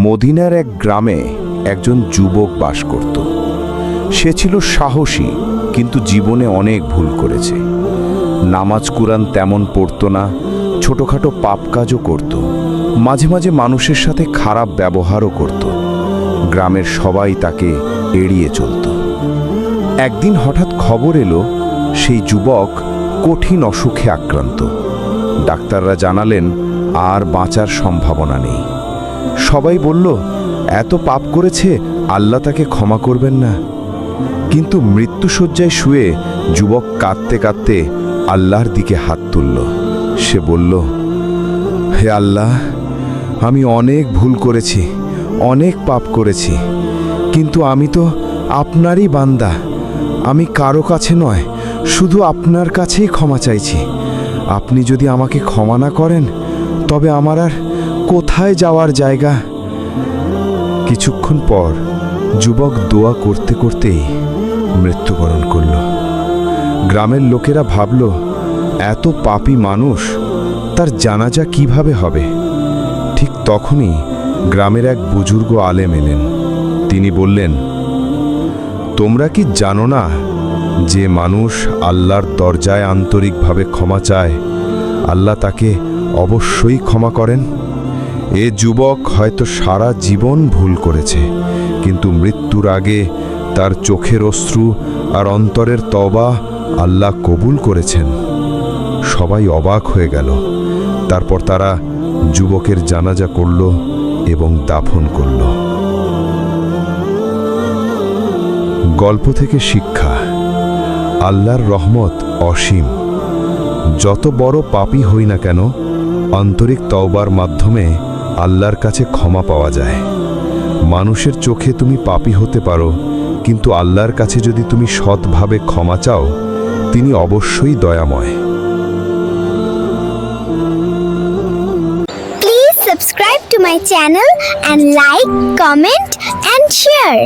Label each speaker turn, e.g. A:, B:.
A: মদিনার এক গ্রামে একজন যুবক বাস করত। সে ছিল সাহসী, কিন্তু জীবনে অনেক ভুল করেছে। নামাজ কুরআন তেমন পড়তো না, ছোটোখাটো পাপ কাজও করত। মাঝে মাঝে মানুষের সাথে খারাপ ব্যবহারও করত। গ্রামের সবাই তাকে এড়িয়ে চলত। একদিন হঠাৎ খবর এলো, সেই যুবক কঠিন অসুখে আক্রান্ত। ডাক্তাররা জানালেন, আর বাঁচার সম্ভাবনা নেই। সবাই বলল, এত পাপ করেছে, আল্লাহ তাকে ক্ষমা করবেন না। কিন্তু মৃত্যুশয্যায় শুয়ে যুবক কাঁদতে কাঁদতে আল্লাহর দিকে হাত তুলল। সে বলল, হে আল্লাহ, আমি অনেক ভুল করেছি, অনেক পাপ করেছি, কিন্তু আমি তো আপনারই বান্দা। আমি কারও কাছে নয়, শুধু আপনার কাছেই ক্ষমা চাইছি। আপনি যদি আমাকে ক্ষমা না করেন, তবে আমার আর কোথায় যাওয়ার জায়গা? কিছুক্ষণ পর যুবক দোয়া করতে করতেই মৃত্যুবরণ করল। গ্রামের লোকেরা ভাবল, এত পাপী মানুষ, তার জানাজা কীভাবে হবে? ঠিক তখনই গ্রামের এক বুজুর্গ আলেম এলেন। তিনি বললেন, তোমরা কি জানো না যে মানুষ আল্লাহর দরজায় আন্তরিকভাবে ক্ষমা চায়, আল্লাহ তাকে অবশ্যই ক্ষমা করেন? এ যুবক হয়তো সারা জীবন ভুল করেছে, কিন্তু মৃত্যুর আগে তার চোখের অশ্রু আর অন্তরের তবা আল্লাহ কবুল করেছেন। সবাই অবাক হয়ে গেল। তারপর তারা যুবকের জানাজা করল এবং দাফন করল। গল্প থেকে শিক্ষা। আল্লাহর রহমত অসীম। যত বড় পাপী হই না কেন, আন্তরিক তওবার মাধ্যমে আল্লাহর কাছে ক্ষমা পাওয়া যায় মানুষের চোখে তুমি পাপি হতে পারো কিন্তু আল্লাহর কাছে যদি তুমি সৎভাবে ক্ষমা চাও তিনি অবশ্যই দয়াময়
B: please subscribe to my channel and like, comment and share.